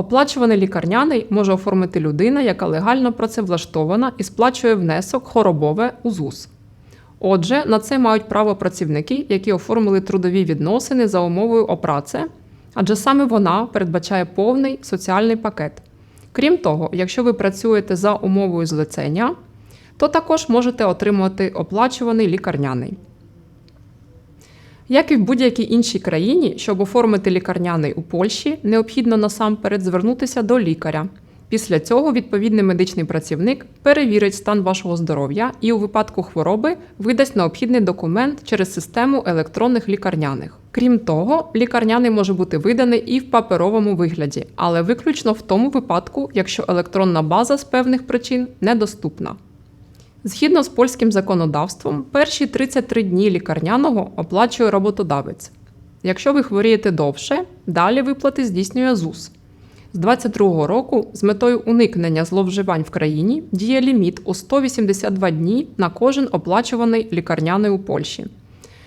Оплачуваний лікарняний може оформити людина, яка легально працевлаштована і сплачує внесок хоробове у ЗУС. Отже, на це мають право працівники, які оформили трудові відносини за умовою опраце, адже саме вона передбачає повний соціальний пакет. Крім того, якщо ви працюєте за умовою злицення, то також можете отримувати оплачуваний лікарняний. Як і в будь-якій іншій країні, щоб оформити лікарняний у Польщі, необхідно насамперед звернутися до лікаря. Після цього відповідний медичний працівник перевірить стан вашого здоров'я і у випадку хвороби видасть необхідний документ через систему електронних лікарняних. Крім того, лікарняний може бути виданий і в паперовому вигляді, але виключно в тому випадку, якщо електронна база з певних причин недоступна. Згідно з польським законодавством, перші 33 дні лікарняного оплачує роботодавець. Якщо ви хворієте довше, далі виплати здійснює ЗУС. З 2022 року з метою уникнення зловживань в країні діє ліміт у 182 дні на кожен оплачуваний лікарняний у Польщі.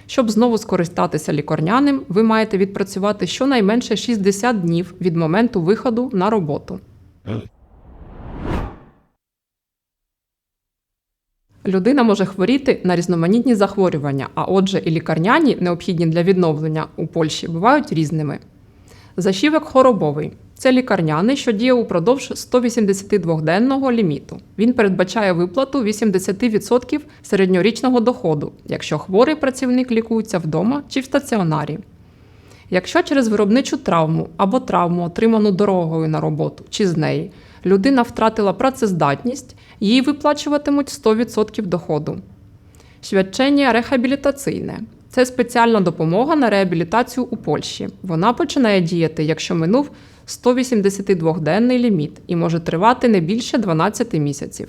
Щоб знову скористатися лікарняним, ви маєте відпрацювати щонайменше 60 днів від моменту виходу на роботу. Людина може хворіти на різноманітні захворювання, а отже, і лікарняні, необхідні для відновлення у Польщі, бувають різними. Зашівок хоробовий це лікарняний, що діє упродовж 182-денного ліміту. Він передбачає виплату 80% середньорічного доходу, якщо хворий працівник лікується вдома чи в стаціонарі. Якщо через виробничу травму або травму, отриману дорогою на роботу чи з неї, людина втратила працездатність, їй виплачуватимуть 100% доходу. Свячення рехабілітаційне це спеціальна допомога на реабілітацію у Польщі. Вона починає діяти, якщо минув 182-денний ліміт і може тривати не більше 12 місяців.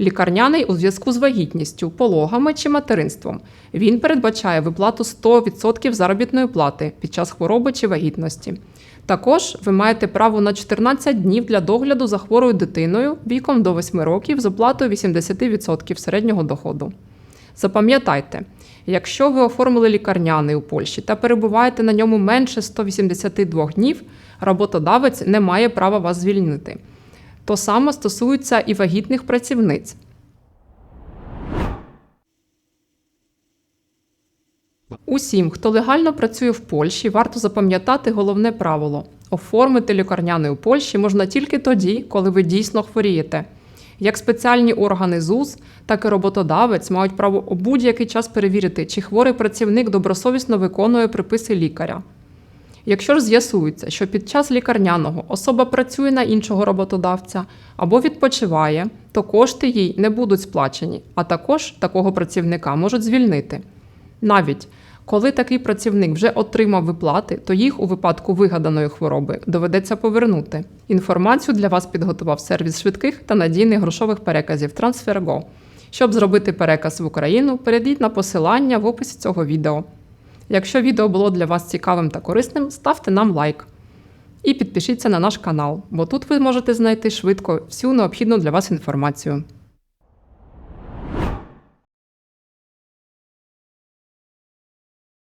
Лікарняний у зв'язку з вагітністю, пологами чи материнством. Він передбачає виплату 100% заробітної плати під час хвороби чи вагітності. Також ви маєте право на 14 днів для догляду за хворою дитиною віком до 8 років з оплатою 80% середнього доходу. Запам'ятайте, якщо ви оформили лікарняний у Польщі та перебуваєте на ньому менше 182 днів, роботодавець не має права вас звільнити. То саме стосується і вагітних працівниць. Усім, хто легально працює в Польщі, варто запам'ятати головне правило: оформити лікарняний у Польщі можна тільки тоді, коли ви дійсно хворієте. Як спеціальні органи ЗУС, так і роботодавець мають право у будь-який час перевірити, чи хворий працівник добросовісно виконує приписи лікаря. Якщо ж з'ясується, що під час лікарняного особа працює на іншого роботодавця або відпочиває, то кошти їй не будуть сплачені, а також такого працівника можуть звільнити. Навіть коли такий працівник вже отримав виплати, то їх у випадку вигаданої хвороби доведеться повернути. Інформацію для вас підготував сервіс швидких та надійних грошових переказів TransferGo. Щоб зробити переказ в Україну, перейдіть на посилання в описі цього відео. Якщо відео було для вас цікавим та корисним, ставте нам лайк. І підпишіться на наш канал, бо тут ви можете знайти швидко всю необхідну для вас інформацію.